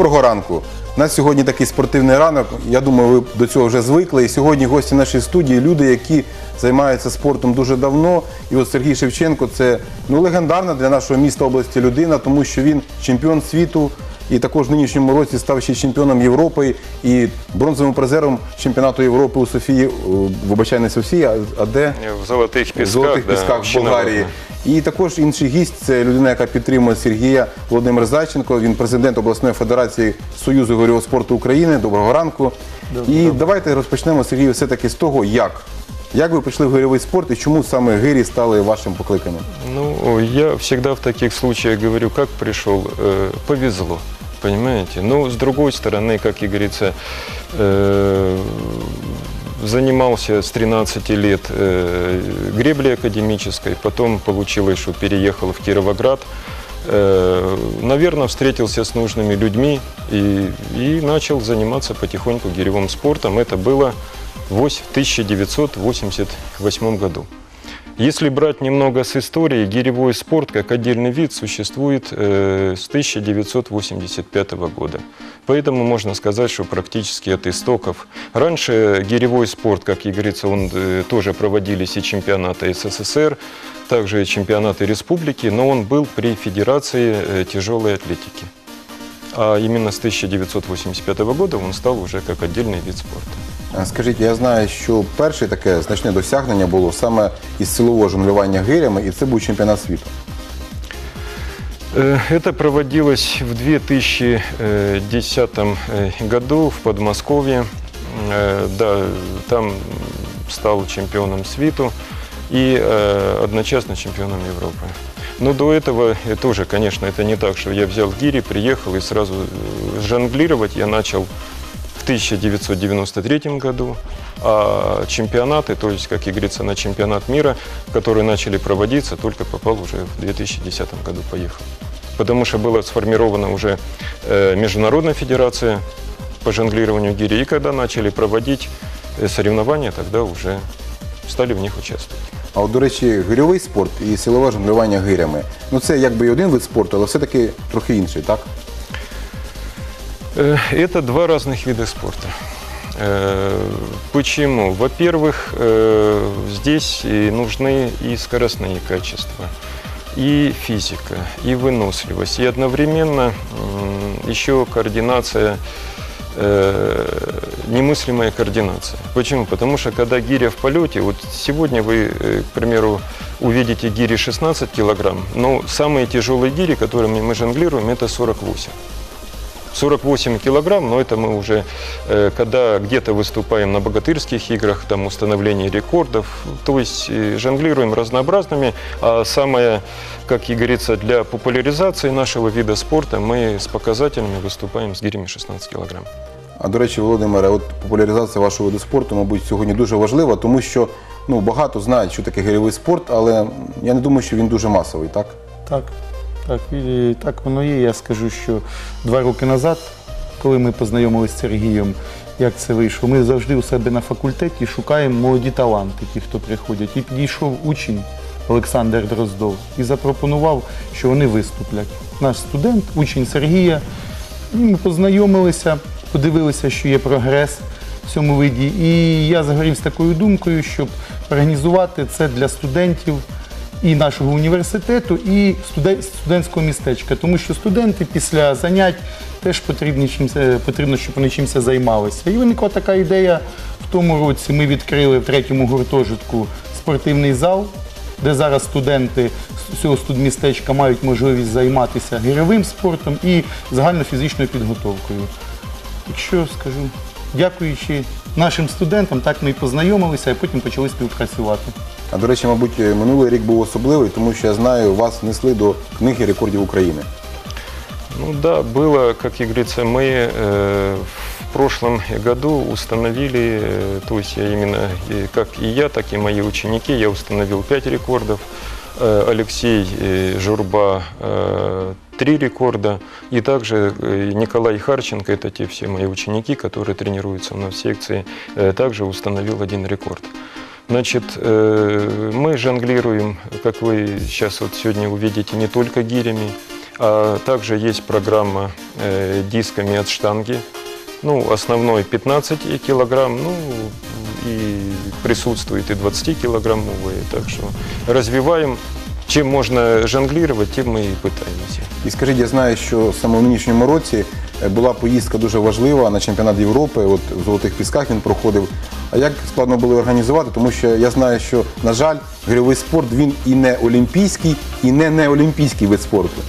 Доброго ранку. У нас сьогодні такий спортивний ранок. Я думаю, ви до цього вже звикли. І сьогодні гості нашої студії люди, які займаються спортом дуже давно. І от Сергій Шевченко це ну, легендарна для нашого міста області людина, тому що він чемпіон світу. І також в нинішньому році став ще чемпіоном Європи і бронзовим призером чемпіонату Європи у Софії, вибачай, не Софії, а- де? В золотых в песках, золотих да, пісках в Болгарії. Родна. І також інший гість це людина, яка підтримує Сергія Володимир Зайченко. Він президент обласної федерації Союзу гирьового спорту України. Доброго ранку. і давайте розпочнемо Сергію все-таки з того, як. Як ви прийшли в гирьовий спорт і чому саме гирі стали вашим покликанням? Ну, я всегда в таких случаях говорю, как пришел, э, повезло, понимаете? Но с другой стороны, как и говорится, э, занимался с 13 лет э, греблей академической, потом получилось, что переехал в Кировоград. Наверное, встретился с нужными людьми и, и начал заниматься потихоньку гиревым спортом. Это было в ось- 1988 году. Если брать немного с истории, гиревой спорт как отдельный вид существует э, с 1985 года. Поэтому можно сказать, что практически от истоков. Раньше гиревой спорт, как и говорится, он э, тоже проводились и чемпионаты СССР, также и чемпионаты республики, но он был при Федерации э, тяжелой атлетики. А именно с 1985 года он стал уже как отдельный вид спорта. Е, Скажіть, я знаю, що перше таке значне досягнення було саме із силового жонглювання гирями, і це був чемпіонат світу. Э, Это проводилось в 2010 э, году в Подмосковье. Э, Да, там стал чемпионом світу и э, одночасно чемпионом Европы. Но до этого э, тоже, конечно, это не так, что я взял гири, приехал и сразу э, жонглировать я начал в 1993 году, а чемпионаты, то есть, как и говорится, на чемпионат мира, которые начали проводиться, только попал уже в 2010 году, поехал. Потому что была сформирована уже э, Международная федерация по жонглированию гири, и когда начали проводить э, соревнования, тогда уже стали в них участвовать. А от, до речі, гирьовий спорт і силове жонглювання гирями. Ну це якби і один вид спорту, але все-таки трохи інший, так? Э, Это два разных вида спорта. Э, Почему? Во-первых, э, здесь нужны и скоростные качества, и физика, и выносливость, и одновременно еще координация, немыслимая координация. Почему? Потому что когда гиря в полете, вот сегодня вы, к примеру, увидите гири 16 килограмм, но самые тяжелые гири, которыми мы жонглируем, это 48. 48 килограмм, но это мы уже, э, когда где-то выступаем на богатырских играх, там установление рекордов, то есть э, жонглируем разнообразными, а самое, как и говорится, для популяризации нашего вида спорта мы с показателями выступаем с гирями 16 килограмм. А до речі, Володимире, от популяризація вашого виду спорту, мабуть, сьогодні дуже важлива, тому що ну, багато знають, що таке гирьовий спорт, але я не думаю, що він дуже масовий, так? Так, Так, і так воно є. Я скажу, що два роки назад, коли ми познайомилися з Сергієм, як це вийшло, ми завжди у себе на факультеті шукаємо молоді таланти, ті, хто приходять. І підійшов учень Олександр Дроздов і запропонував, що вони виступлять. Наш студент, учень Сергія. Ми познайомилися, подивилися, що є прогрес в цьому виді. І я загорів з такою думкою, щоб організувати це для студентів і нашого університету, і студентського містечка. Тому що студенти після занять теж чимся, потрібно, щоб вони чимся займалися. І виникла така ідея в тому році. Ми відкрили в третьому гуртожитку спортивний зал, де зараз студенти з цього студмістечка мають можливість займатися гирьовим спортом і загальнофізичною підготовкою. Якщо скажу, дякуючи нашим студентам, так ми і познайомилися, а потім почали співпрацювати. А до речі, мабуть, минулий рік був особливий, тому що я знаю, вас внесли до книги рекордів України. Ну да, было, как и говорится, мы э, в прошлом году установили, э, то есть я именно, э, как и я, так и мои ученики, я установил 5 рекордов. Э, Алексей э, Журба э, три рекорда. И также э, Николай Харченко, это те все мои ученики, которые тренируются у нас в секции, э, также установил один рекорд. Значит, э, мы жонглируем, как вы сейчас вот сегодня увидите, не только гирями, А также есть программа э, дисками от штанги. Ну, основной 15 килограмм, ну, и присутствует и 20-килограммовые. Так что развиваем. Чем можно жонглировать, тем мы и пытаемся. І скажіть, я знаю, що саме в нинішньому році е, була поїздка дуже важлива на чемпіонат Європи. От в Золотих Пісках він проходив. А як складно було організувати? Тому що я знаю, що, на жаль, гирьовий спорт він і не олімпійський, і не неолімпійський вид спорту.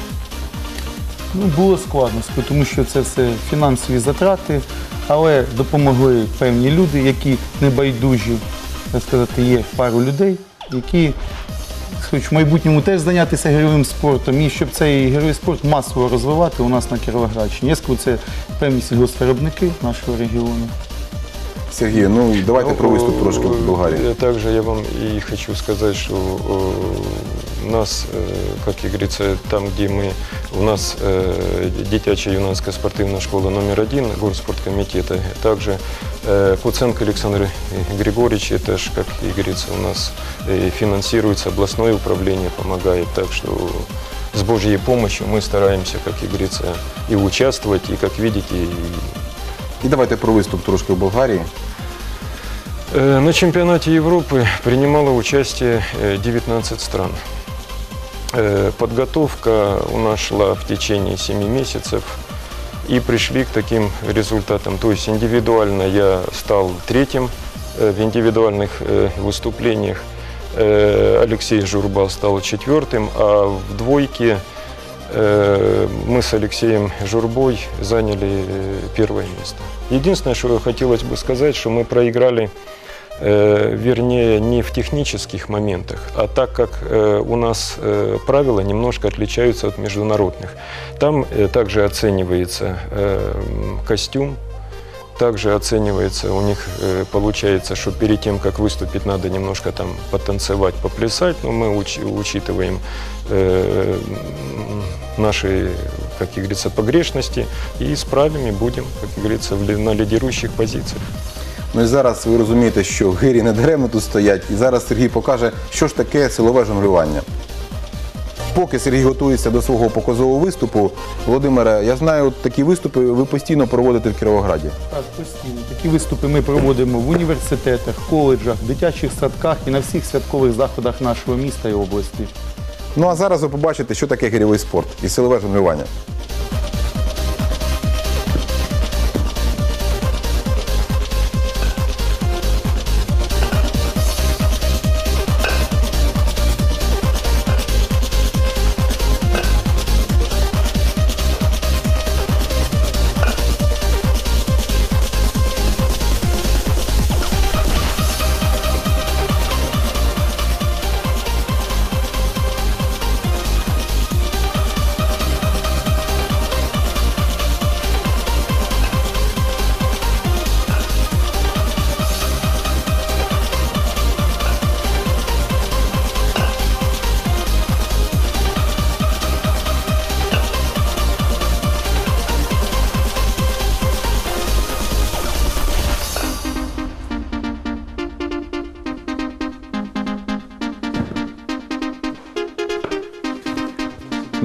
Ну, було складно, тому що це все фінансові затрати, але допомогли певні люди, які не байдужі, так сказати, є пару людей, які в майбутньому теж зайнятися героївим спортом і щоб цей героїв спорт масово розвивати у нас на Кіровоградщині. Я скажу, це певні сільгоспвиробники нашого регіону. Сергій, ну давайте про виступ Ну, трошки в Болгарії. э, Также я вам и хочу сказать, что э, у нас, э, как и говорится, там, где мы, у нас э, дитячая юнацкая спортивная школа номер один горспорткомитета, также э, Куценко Александр Григорьевич, это ж, как и говорится, у нас э, финансируется областное управление, помогает, так что с Божьей помощью мы стараемся, как и говорится, и участвовать, и, как видите, и І давайте про виступ трошки в Болгарії. Э, На чемпионате Европы принимало участие э, 19 стран. Э, Подготовка у нас шла в течение 7 месяцев и пришли к таким результатам. То есть индивидуально я стал третьим э, в индивидуальных э, выступлениях. Э, Алексей Журба стал четвертым, а в двойке э, мы с Алексеем Журбой заняли э, первое место. Единственное, что хотелось бы сказать, что мы проиграли э, вернее, не в технических моментах, а так как э, у нас э, правила немножко отличаются от международных. Там э, также оценивается э, костюм, также оценивается, у них э, получается, что перед тем, как выступить, надо немножко там потанцевать, поплясать, но мы уч- учитываем э, м, наши, как и говорится, погрешности и исправим и будем, как говорится, в ли- на лидирующих позициях. Ну і зараз ви розумієте, що гирі не даремно тут стоять. І зараз Сергій покаже, що ж таке силове жонглювання. Поки Сергій готується до свого показового виступу, Володимире, я знаю, от такі виступи ви постійно проводите в Кіровограді. Так, постійно. Такі виступи ми проводимо в університетах, коледжах, дитячих садках і на всіх святкових заходах нашого міста і області. Ну а зараз ви побачите, що таке гірьовий спорт і силове жонглювання.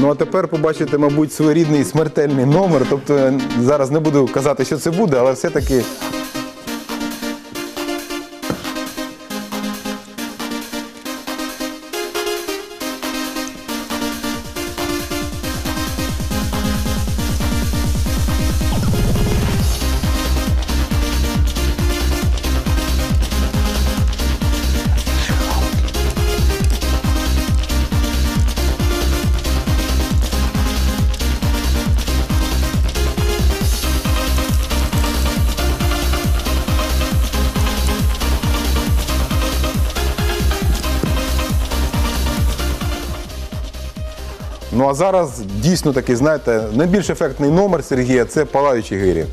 Ну а тепер побачите, мабуть, своєрідний смертельний номер. Тобто зараз не буду казати, що це буде, але все-таки Ну а зараз дійсно такий, знаєте, найбільш ефектний номер Сергія це палаючі гирі.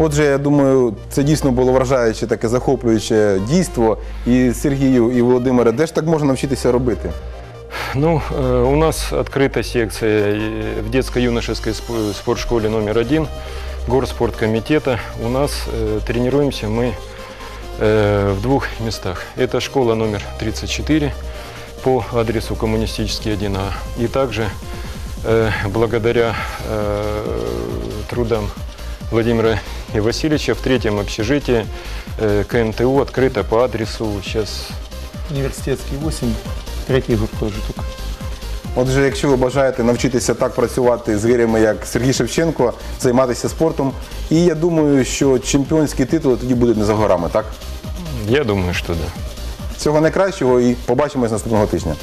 Отже, я думаю, це дійсно було вражаюче таке захоплююче дійство. І Сергію і Володимире, де ж так можна навчитися робити? Ну, э, у нас открыта секция э, в детско-юношеской сп- спортшколе номер один горспорткомитета. У нас э, тренируемся мы э, в двух местах. Это школа номер 34 по адресу Коммунистический 1А. И также э, благодаря э, трудам Владимира и Васильевича в третьем общежитии э, КМТУ открыто по адресу сейчас Університетський 8, третій гуртожиток. Отже, якщо ви бажаєте навчитися так працювати з гирями, як Сергій Шевченко, займатися спортом, і я думаю, що чемпіонські титули тоді будуть не за горами, так? Я думаю, что да. Всього найкращого і побачимось наступного тижня.